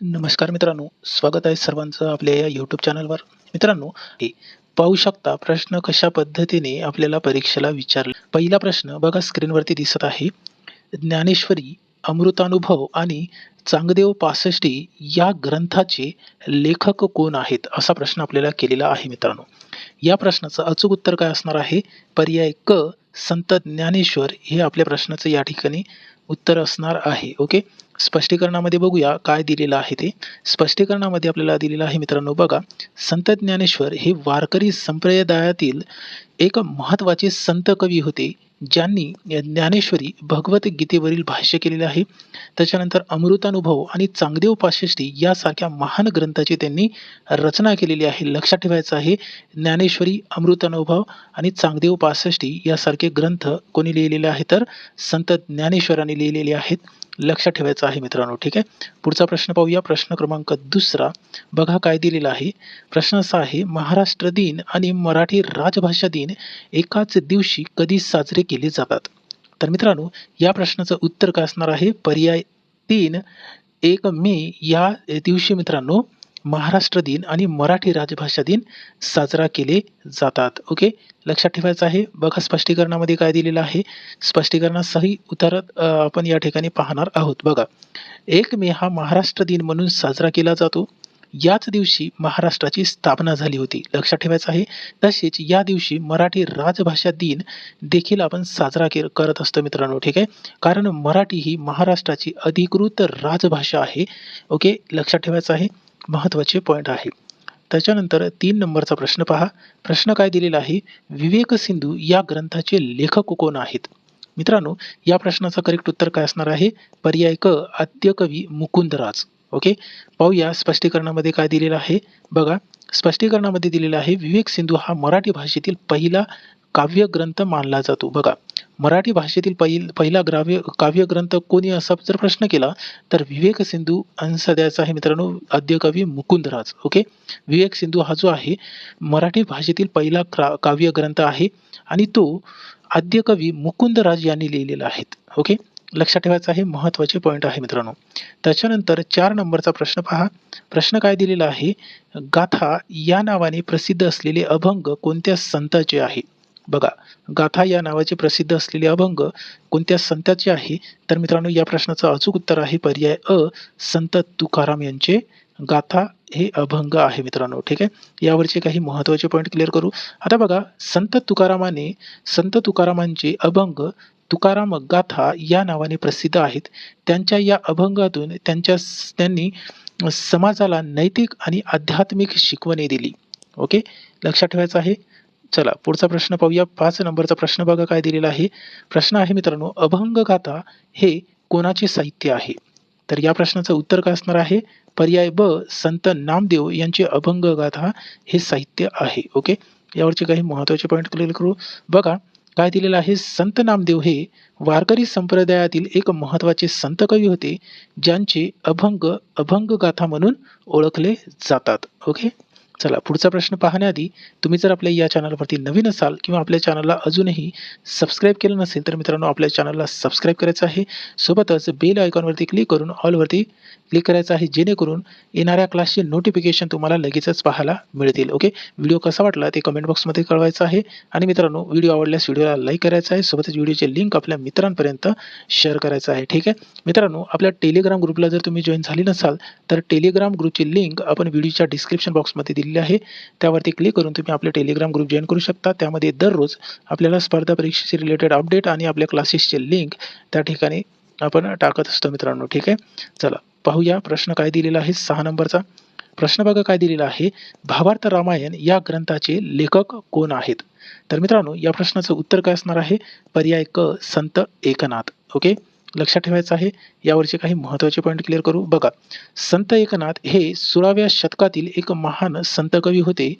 नमस्कार मित्रांनो स्वागत आहे सर्वांचं आपल्या या यूट्यूब चॅनलवर मित्रांनो हे पाहू शकता प्रश्न कशा पद्धतीने आपल्याला परीक्षेला विचारले. पहिला प्रश्न बघा स्क्रीनवरती दिसत आहे. ज्ञानेश्वरी अमृतानुभव आणि चांगदेव पासष्टी या ग्रंथाचे लेखक कोण आहेत असा प्रश्न आपल्याला केलेला आहे मित्रांनो. या प्रश्नाचं अचूक उत्तर काय असणार आहे? पर्याय क संत ज्ञानेश्वर हे आपल्या प्रश्नाचं या ठिकाणी उत्तर असणार आहे. ओके? स्पष्टीकरणामध्ये बघूया काय दिलेलं आहे ते. स्पष्टीकरणामध्ये आपल्याला दिलेलं आहे मित्रांनो बघा संत ज्ञानेश्वर हे वारकरी संप्रदायातील एक महत्त्वाचे संत कवी होते ज्यांनी ज्ञानेश्वरी भगवद्गीतेवरील भाष्य केलेले आहे. त्याच्यानंतर अमृतानुभव आणि चांगदेव पाशष्टी यासारख्या महान ग्रंथाची त्यांनी रचना केलेली आहे. लक्षात ठेवायचं आहे ज्ञानेश्वरी अमृतानुभव आणि चांगदेव पासष्टी यासारखे ग्रंथ कोणी लिहिलेले आहेत तर संत ज्ञानेश्वरांनी लिहिलेले आहेत. लक्षात ठेवायचं आहे मित्रांनो ठीक आहे? पुढचा प्रश्न पाहूया. प्रश्न क्रमांक दुसरा. बघा काय दिलेला आहे. प्रश्न असा आहे महाराष्ट्र दिन आणि मराठी राजभाषा दिन एकाच दिवशी कधी साजरे केले जातात? तर मित्रांनो या प्रश्नाचं उत्तर काय असणार आहे? पर्याय तीन एक मे या दिवशी मित्रांनो महाराष्ट्र दिन आणि मराठी राजभाषा दिन साजरा केले जातात. ओके लक्षात ठेवायचं आहे बघा स्पष्टीकरणामध्ये काय दिलेलं आहे. स्पष्टीकरणासही उत्तर आपण या ठिकाणी पाहणार आहोत. बघा एक मे हा महाराष्ट्र दिन म्हणून साजरा केला जातो. याच दिवशी महाराष्ट्राची स्थापना झाली होती. लक्षात ठेवायचं आहे तसेच या दिवशी मराठी राजभाषा दिन देखील आपण साजरा के करत असतो मित्रांनो. ठीक आहे? कारण मराठी ही महाराष्ट्राची अधिकृत राजभाषा आहे. ओके लक्षात ठेवायचं आहे. महत्त्वाचे पॉईंट आहे. त्याच्यानंतर तीन नंबरचा प्रश्न पहा. प्रश्न काय दिलेला आहे? विवेक सिंधू या ग्रंथाचे लेखक कोण आहेत? मित्रांनो या प्रश्नाचं करेक्ट उत्तर काय असणार आहे? पर्याय क आद्यकवी मुकुंदराज. ओके पाहूया स्पष्टीकरणामध्ये काय दिलेलं आहे? बघा स्पष्टीकरणामध्ये दिलेलं आहे विवेक सिंधू हा मराठी भाषेतील पहिला काव्यग्रंथ मानला जातो. बघा मराठी भाषेतील पहिल पहिला ग्राव्य काव्यग्रंथ कोणी असा जर प्रश्न केला तर विवेक सिंधू आन्सर द्यायचा आहे मित्रांनो आद्यकवी मुकुंदराज ओके? विवेक सिंधू हा जो आहे मराठी भाषेतील पहिला क्रा काव्यग्रंथ आहे आणि तो आद्यकवी मुकुंदराज यांनी लिहिलेला आहेत ओके? लक्षात ठेवायचं आहे महत्त्वाचे पॉईंट आहे मित्रांनो. त्याच्यानंतर चार नंबरचा प्रश्न पहा. प्रश्न काय दिलेला आहे? गाथा या नावाने प्रसिद्ध असलेले अभंग कोणत्या संताचे आहे? बघा गाथा या नावाचे प्रसिद्ध असलेले अभंग कोणत्या संताचे आहे? तर मित्रांनो या प्रश्नाचं अचूक उत्तर आहे पर्याय अ संत तुकाराम यांचे गाथा हे अभंग आहे मित्रांनो ठीक आहे? यावरचे काही महत्त्वाचे पॉईंट क्लिअर करू. आता बघा संत तुकारामाने संत तुकारामांचे अभंग तुकाराम गाथा या नावाने प्रसिद्ध आहेत. त्यांच्या या अभंगातून त्यांच्या त्यांनी समाजाला नैतिक आणि आध्यात्मिक शिकवणी दिली. ओके? लक्षात ठेवायचं आहे? चला पुढचा प्रश्न पाहूया. पाच नंबरचा प्रश्न बघा काय दिलेला आहे. प्रश्न आहे मित्रांनो अभंग गाथा हे कोणाचे साहित्य आहे? तर या प्रश्नाचं उत्तर काय असणार आहे? पर्याय ब संत नामदेव यांचे अभंग गाथा हे साहित्य आहे. ओके? यावरचे काही महत्त्वाचे पॉईंट क्लिअर करू. बघा काय दिलेलं आहे? संत नामदेव हे वारकरी संप्रदायातील एक महत्त्वाचे संत कवी होते ज्यांचे अभंग अभंग गाथा म्हणून ओळखले जातात. ओके? चला पुढचा प्रश्न पाहण्याआधी तुम्ही जर आपल्या या चॅनलवरती नवीन असाल किंवा आपल्या चॅनलला अजूनही सबस्क्राईब केलं नसेल तर मित्रांनो आपल्या चॅनलला सबस्क्राईब करायचं आहे. सोबतच बेल आयकॉनवरती क्लिक करून ऑलवरती क्लिक करायचं आहे जेणेकरून येणाऱ्या क्लासचे नोटिफिकेशन तुम्हाला लगेचच पाहायला मिळतील. ओके व्हिडिओ कसा वाटला ते कमेंट बॉक्समध्ये कळवायचं आहे. आणि मित्रांनो व्हिडिओ आवडल्यास व्हिडिओला लाईक करायचा आहे. सोबतच व्हिडिओचे लिंक आपल्या मित्रांपर्यंत शेअर करायचं आहे. ठीक आहे? मित्रांनो आपल्या टेलिग्राम ग्रुपला जर तुम्ही जॉईन झाली नसाल तर टेलिग्राम ग्रुपची लिंक आपण व्हिडिओच्या डिस्क्रिप्शन बॉक्समध्ये दिलेली आहे. त्यावरती क्लिक करून तुम्ही आपले टेलिग्राम ग्रुप जॉईन करू शकता. त्यामध्ये दररोज आपल्याला स्पर्धा परीक्षेचे रिलेटेड अपडेट आणि आपल्या क्लासेसचे लिंक त्या ठिकाणी आपण टाकत असतो मित्रांनो. ठीक आहे? चला. पाहूया. प्रश्न काय दिलेला आहे? सहा नंबरचा. प्रश्न बघा काय दिलेला आहे. भावार्थ रामायण या ग्रंथाचे लेखक कोण आहेत? तर मित्रांनो या प्रश्नाचं उत्तर काय असणार आहे? पर्याय क संत एकनाथ. ओके? लक्षात ठेवायचं आहे. यावरचे काही महत्त्वाचे पॉईंट क्लिअर करू. बघा. संत एकनाथ हे सोळाव्या शतकातील एक महान संत कवी होते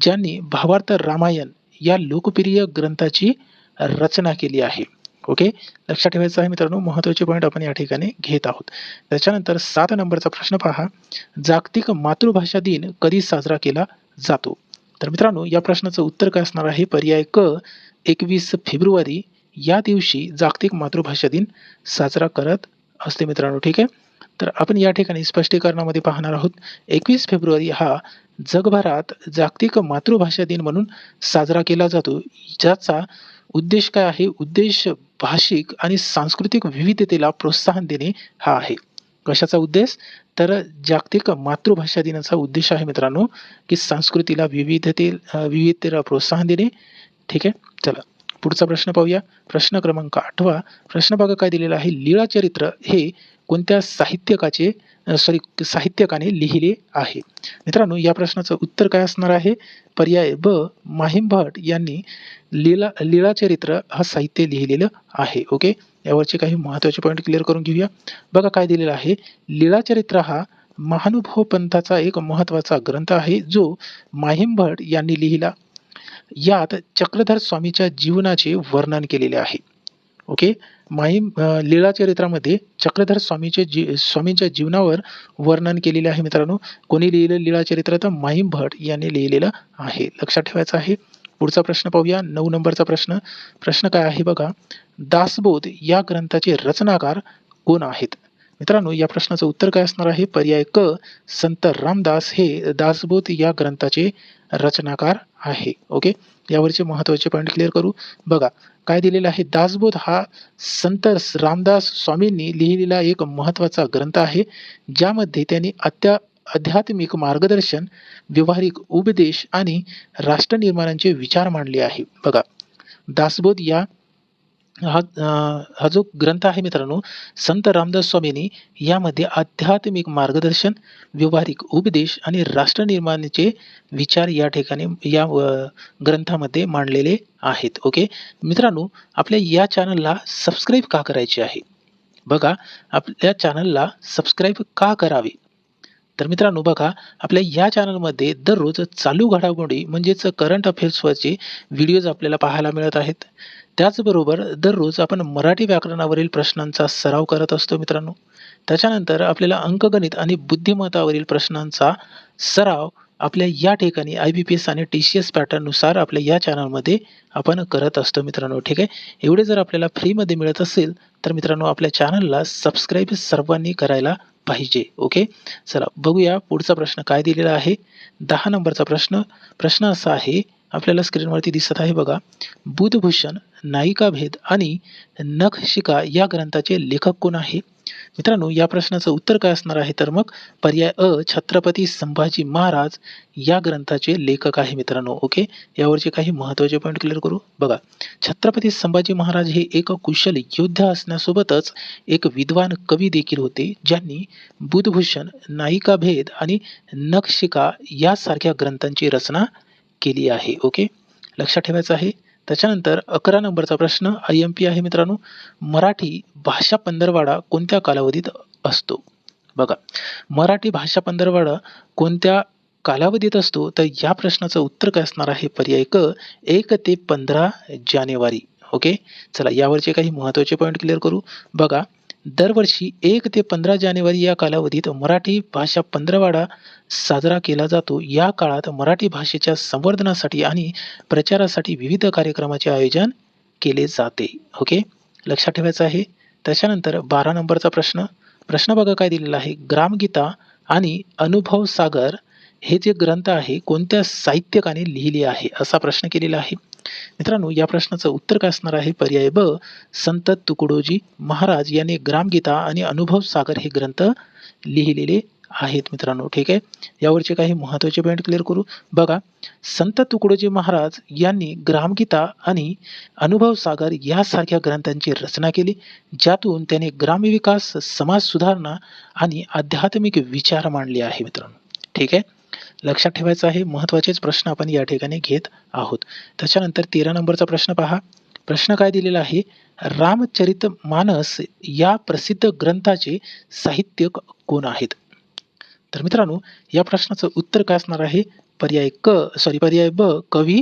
ज्यांनी भावार्थ रामायण या लोकप्रिय ग्रंथाची रचना केली आहे. ओके लक्षात ठेवायचं आहे मित्रांनो महत्त्वाचे पॉईंट आपण या ठिकाणी घेत आहोत. त्याच्यानंतर सात नंबरचा प्रश्न पहा. जागतिक मातृभाषा दिन कधी साजरा केला जातो? तर मित्रांनो या प्रश्नाचं उत्तर काय असणार आहे? पर्याय क एकवीस फेब्रुवारी या दिवशी जागतिक मातृभाषा दिन साजरा करत असते मित्रांनो ठीक आहे? तर आपण या ठिकाणी स्पष्टीकरणामध्ये पाहणार आहोत. एकवीस फेब्रुवारी हा जगभरात जागतिक मातृभाषा दिन म्हणून साजरा केला जातो ज्याचा उद्देश काय आहे? उद्देश भाषिक आणि सांस्कृतिक विविधतेला प्रोत्साहन देणे हा आहे. कशाचा उद्देश? तर जागतिक मातृभाषा दिनाचा उद्देश आहे मित्रांनो की संस्कृतीला विविधते विविधतेला प्रोत्साहन देणे. ठीक आहे? चला. पुढचा प्रश्न पाहूया. प्रश्न क्रमांक आठवा. प्रश्न बघा काय दिलेला आहे. लीळा चरित्र हे कोणत्या साहित्यकाचे सॉरी साहित्यकाने लिहिले आहे. मित्रांनो या प्रश्नाचं उत्तर काय असणार आहे? पर्याय ब माहीम भट यांनी लीला लीळाचरित्र हा साहित्य लिहिलेलं आहे. ओके यावरचे काही महत्त्वाचे पॉईंट क्लिअर करून घेऊया. बघा काय दिलेलं आहे. लीळाचरित्र हा महानुभव पंथाचा एक महत्त्वाचा ग्रंथ आहे जो माहीम भट यांनी लिहिला. यात चक्रधर स्वामीच्या जीवनाचे वर्णन केलेले आहे. ओके? माहीम लीळाचरित्रामध्ये चक्रधर स्वामीचे जी स्वामींच्या जीवनावर वर्णन केलेले आहे मित्रांनो. कोणी लिहिलं लीळाचरित्र तर माहीम भट यांनी लिहिलेलं आहे. लक्षात ठेवायचं आहे. पुढचा प्रश्न पाहूया. नऊ नंबरचा प्रश्न. प्रश्न काय आहे बघा. दासबोध या ग्रंथाचे रचनाकार कोण आहेत? मित्रांनो या प्रश्नाचं उत्तर काय असणार आहे? पर्याय क संत रामदास हे दासबोध या ग्रंथाचे रचनाकार आहे. ओके? यावरचे महत्त्वाचे पॉईंट क्लिअर करू. बघा काय दिलेलं आहे? दासबोध हा संत रामदास स्वामींनी लिहिलेला एक महत्त्वाचा ग्रंथ आहे ज्यामध्ये त्यांनी अत्या आध्यात्मिक मार्गदर्शन व्यवहारिक उपदेश आणि राष्ट्रनिर्माणांचे विचार मांडले आहे. बघा दासबोध या हा हा जो ग्रंथ आहे मित्रांनो संत रामदास स्वामींनी यामध्ये आध्यात्मिक मार्गदर्शन व्यवहारिक उपदेश आणि राष्ट्रनिर्माणाचे विचार या ठिकाणी या अ, ग्रंथामध्ये मांडलेले आहेत. ओके? मित्रांनो आपल्या या चॅनलला सबस्क्राईब का करायचे आहे? बघा आपल्या चॅनलला सबस्क्राईब का करावे? तर मित्रांनो बघा आपल्या या चॅनलमध्ये दररोज चालू घडामोडी म्हणजेच करंट अफेअर्सवरचे व्हिडिओज आपल्याला पाहायला मिळत आहेत. त्याचबरोबर दररोज आपण मराठी व्याकरणावरील प्रश्नांचा सराव करत असतो मित्रांनो. त्याच्यानंतर आपल्याला अंकगणित आणि बुद्धिमत्तावरील प्रश्नांचा सराव आपल्या या ठिकाणी आय बी पी एस आणि टी सी एस पॅटर्ननुसार आपल्या या चॅनलमध्ये आपण करत असतो मित्रांनो ठीक आहे? एवढे जर आपल्याला फ्रीमध्ये मिळत असेल तर मित्रांनो आपल्या चॅनलला सबस्क्राईब सर्वांनी करायला पाहिजे ओके चला बघूया पुढचा प्रश्न काय दिलेला आहे. दहा नंबरचा प्रश्न प्रश्न असा आहे आपल्याला स्क्रीनवरती दिसत आहे बघा. बुधभूषण नायिका भेद आणि नखशिका या ग्रंथाचे लेखक कोण आहे? मित्रांनो या प्रश्नाचं उत्तर काय असणार आहे? तर मग पर्याय अ छत्रपती संभाजी महाराज या ग्रंथाचे लेखक आहे मित्रांनो ओके? यावरचे काही महत्त्वाचे पॉईंट क्लिअर करू? बघा छत्रपती संभाजी महाराज हे एक कुशल योद्धा असण्यासोबतच एक विद्वान कवी देखील होते ज्यांनी बुधभूषण नायिका भेद आणि नक्षिका यासारख्या ग्रंथांची रचना केली आहे ओके? लक्षात ठेवायचं आहे त्याच्यानंतर अकरा नंबरचा प्रश्न आय एम पी आहे मित्रांनो. मराठी भाषा पंधरवाडा कोणत्या कालावधीत असतो? बघा मराठी भाषा पंधरवाडा कोणत्या कालावधीत असतो? तर या प्रश्नाचं उत्तर काय असणार आहे? पर्याय क एक ते पंधरा जानेवारी. ओके? चला यावरचे काही महत्त्वाचे पॉईंट क्लिअर करू. बघा दरवर्षी एक ते पंधरा जानेवारी या कालावधीत मराठी भाषा पंधरवाडा साजरा केला जातो. या काळात मराठी भाषेच्या संवर्धनासाठी आणि प्रचारासाठी विविध कार्यक्रमाचे आयोजन केले जाते. ओके? लक्षात ठेवायचं आहे. त्याच्यानंतर बारा नंबरचा प्रश्न. प्रश्न बघा काय दिलेला आहे. ग्रामगीता आणि अनुभव सागर हे जे ग्रंथ आहे कोणत्या साहित्यकाने लिहिले आहे? असा प्रश्न केलेला आहे. मित्रांनो या प्रश्नाचं उत्तर काय असणार आहे? पर्याय ब संत तुकडोजी महाराज यांनी ग्रामगीता आणि अनुभव सागर हे ग्रंथ लिहिलेले आहेत मित्रांनो ठीक आहे? यावरचे काही महत्त्वाचे पॉईंट क्लिअर करू? बघा संत तुकडोजी महाराज यांनी ग्रामगीता आणि अनुभव सागर यासारख्या ग्रंथांची रचना केली ज्यातून त्याने ग्रामविकास समाज सुधारणा आणि आध्यात्मिक विचार मांडले आहे मित्रांनो ठीक आहे? लक्षात ठेवायचं आहे महत्त्वाचेच प्रश्न आपण या ठिकाणी घेत आहोत. त्याच्यानंतर तेरा नंबरचा प्रश्न पहा. प्रश्न काय दिलेला आहे? रामचरित मानस या प्रसिद्ध ग्रंथाचे साहित्यक कोण आहेत. तर मित्रांनो या प्रश्नाचं उत्तर काय असणार आहे? पर्याय क सॉरी पर्याय ब कवी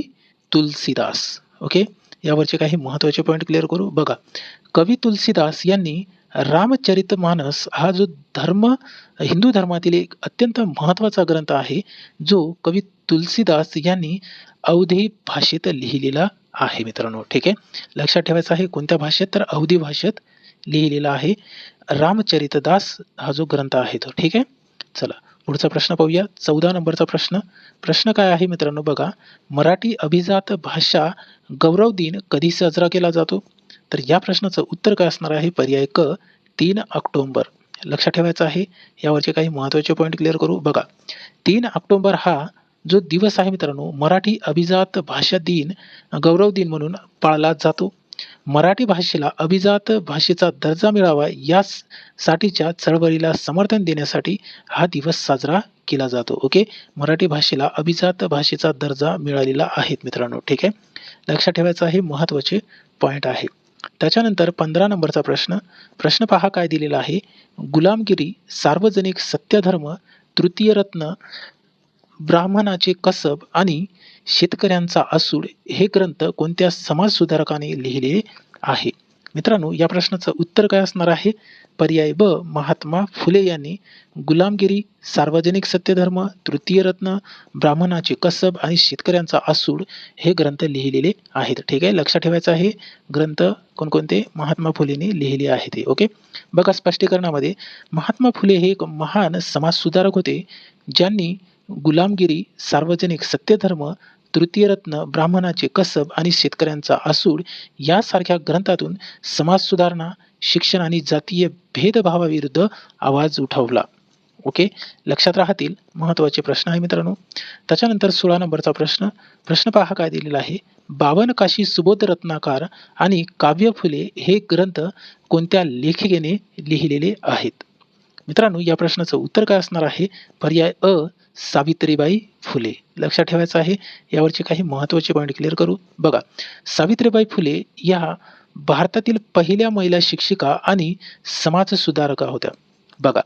तुलसीदास. ओके? यावरचे काही महत्त्वाचे पॉईंट क्लिअर करू. बघा. कवी तुलसीदास यांनी रामचरित मानस हा जो धर्म हिंदू धर्मातील एक अत्यंत महत्त्वाचा ग्रंथ आहे जो कवी तुलसीदास यांनी अवधी भाषेत लिहिलेला आहे मित्रांनो. ठीक आहे? लक्षात ठेवायचं आहे कोणत्या भाषेत? तर अवधी भाषेत लिहिलेला आहे रामचरितदास हा जो ग्रंथ आहे तो. ठीक आहे? चला पुढचा प्रश्न पाहूया. चौदा नंबरचा प्रश्न. प्रश्न काय आहे मित्रांनो? बघा मराठी अभिजात भाषा गौरव दिन कधी साजरा केला जातो? तर या प्रश्नाचं उत्तर काय असणार आहे? पर्याय क तीन ऑक्टोंबर. लक्षात ठेवायचं आहे यावरचे काही महत्त्वाचे पॉईंट क्लिअर करू. बघा तीन ऑक्टोंबर हा जो दिवस आहे मित्रांनो मराठी अभिजात भाषा दिन गौरव दिन म्हणून पाळला जातो. मराठी भाषेला अभिजात भाषेचा दर्जा मिळावा यासाठीच्या चळवळीला समर्थन देण्यासाठी हा दिवस साजरा केला जातो. ओके? मराठी भाषेला अभिजात भाषेचा दर्जा मिळालेला आहे मित्रांनो. ठीक आहे? लक्षात ठेवायचं हे महत्त्वाचे पॉईंट आहे. त्याच्यानंतर पंधरा नंबरचा प्रश्न. प्रश्न पहा काय दिलेला आहे. गुलामगिरी सार्वजनिक सत्यधर्म तृतीय रत्न ब्राह्मणाचे कसब आणि शेतकऱ्यांचा असूड हे ग्रंथ कोणत्या समाजसुधारकाने लिहिले आहे? मित्रांनो या प्रश्नाचं उत्तर काय असणार आहे? पर्याय ब महात्मा फुले यांनी गुलामगिरी सार्वजनिक सत्यधर्म तृतीय रत्न ब्राह्मणाचे कसब आणि शेतकऱ्यांचा आसूड हे ग्रंथ लिहिलेले आहेत. ठीक आहे? लक्षात ठेवायचं आहे. ग्रंथ कोणकोणते? महात्मा फुलेने लिहिले आहेत ओके? बघा स्पष्टीकरणामध्ये महात्मा फुले हे एक महान समाजसुधारक होते ज्यांनी गुलामगिरी सार्वजनिक सत्यधर्म तृतीय रत्न ब्राह्मणाचे कसब आणि शेतकऱ्यांचा असूड यासारख्या ग्रंथातून समाज सुधारणा शिक्षण आणि जातीय भेदभावाविरुद्ध आवाज उठवला. ओके? लक्षात राहतील. महत्त्वाचे प्रश्न आहे मित्रांनो. त्याच्यानंतर सोळा नंबरचा प्रश्न. प्रश्न पहा काय दिलेला आहे. बावन काशी सुबोध रत्नाकार आणि काव्य फुले हे ग्रंथ कोणत्या लेखिकेने लिहिलेले आहेत? मित्रांनो या प्रश्नाचं उत्तर काय असणार आहे? पर्याय अ सावित्रीबाई फुले. लक्षात ठेवायचं आहे यावरचे काही महत्त्वाचे पॉईंट क्लिअर करू. बघा सावित्रीबाई फुले या भारतातील पहिल्या महिला शिक्षिका आणि समाजसुधारका होत्या. बघा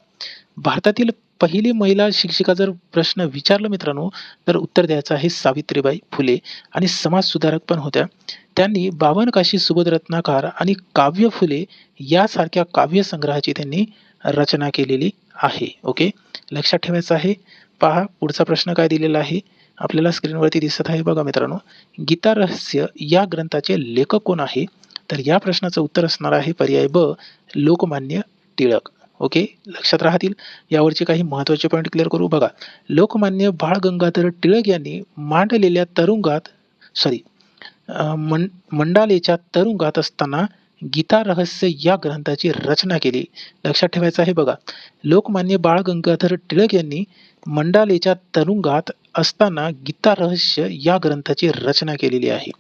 भारतातील पहिली महिला शिक्षिका जर प्रश्न विचारला मित्रांनो तर उत्तर द्यायचं आहे सावित्रीबाई फुले आणि समाजसुधारक पण होत्या. त्यांनी बावन काशी सुबोध रत्नाकार आणि काव्य फुले यासारख्या काव्यसंग्रहाची त्यांनी रचना केलेली आहे. ओके लक्षात ठेवायचं आहे पहा पुढचा प्रश्न काय दिलेला आहे. आपल्याला स्क्रीनवरती दिसत आहे बघा मित्रांनो. गीता रहस्य या ग्रंथाचे लेखक कोण आहे? तर या प्रश्नाचं उत्तर असणार आहे पर्याय ब लोकमान्य टिळक. ओके लक्षात राहतील. यावरचे काही महत्त्वाचे पॉईंट क्लिअर करू बघा. लोकमान्य बाळ गंगाधर टिळक यांनी मांडलेल्या तरुंगात सॉरी मं मंडालेच्या तरुंगात असताना गीता रहस्य या ग्रंथाची रचना केली. लक्षात ठेवायचं आहे बघा. लोकमान्य बाळ गंगाधर टिळक यांनी मंडालेच्या तरुंगात असताना गीता रहस्य या ग्रंथाची रचना केलेली आहे.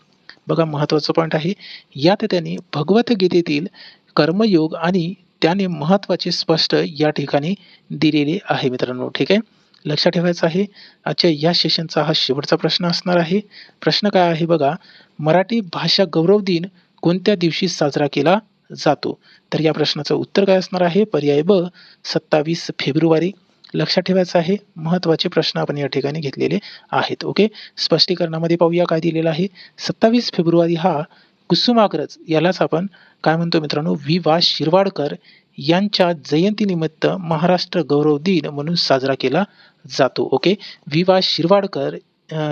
बघा महत्त्वाचं पॉईंट आहे. यात त्यांनी भगवद्गीतेतील कर्मयोग आणि त्याने महत्त्वाचे स्पष्ट या ठिकाणी दिलेले आहे मित्रांनो. ठीक आहे? लक्षात ठेवायचं आहे. आजच्या या सेशनचा हा शेवटचा प्रश्न असणार आहे. प्रश्न काय आहे बघा? मराठी भाषा गौरव दिन कोणत्या दिवशी साजरा केला जातो? तर या प्रश्नाचं उत्तर काय असणार आहे? पर्याय ब सत्तावीस फेब्रुवारी. लक्षात ठेवायचं आहे महत्त्वाचे प्रश्न आपण या ठिकाणी घेतलेले आहेत. ओके? स्पष्टीकरणामध्ये पाहूया काय दिलेलं आहे. सत्तावीस फेब्रुवारी हा कुसुमाग्रज यालाच आपण काय म्हणतो मित्रांनो? वि वा शिरवाडकर यांच्या जयंतीनिमित्त महाराष्ट्र गौरव दिन म्हणून साजरा केला जातो. ओके? वि वा शिरवाडकर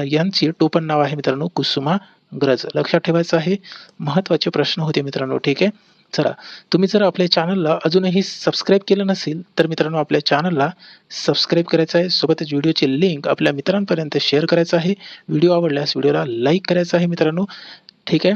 यांचे टोपण नाव आहे मित्रांनो कुसुमा गरज. लक्षात ठेवायचं आहे महत्त्वाचे प्रश्न होते मित्रांनो. ठीक आहे? चला. तुम्ही जर आपल्या चॅनलला अजूनही सबस्क्राईब केलं नसेल तर मित्रांनो आपल्या चॅनलला सबस्क्राईब करायचं आहे. सोबतच व्हिडिओची लिंक आपल्या मित्रांपर्यंत शेअर करायचं आहे. व्हिडिओ आवडल्यास व्हिडिओला लाईक करायचं आहे मित्रांनो. ठीक आहे?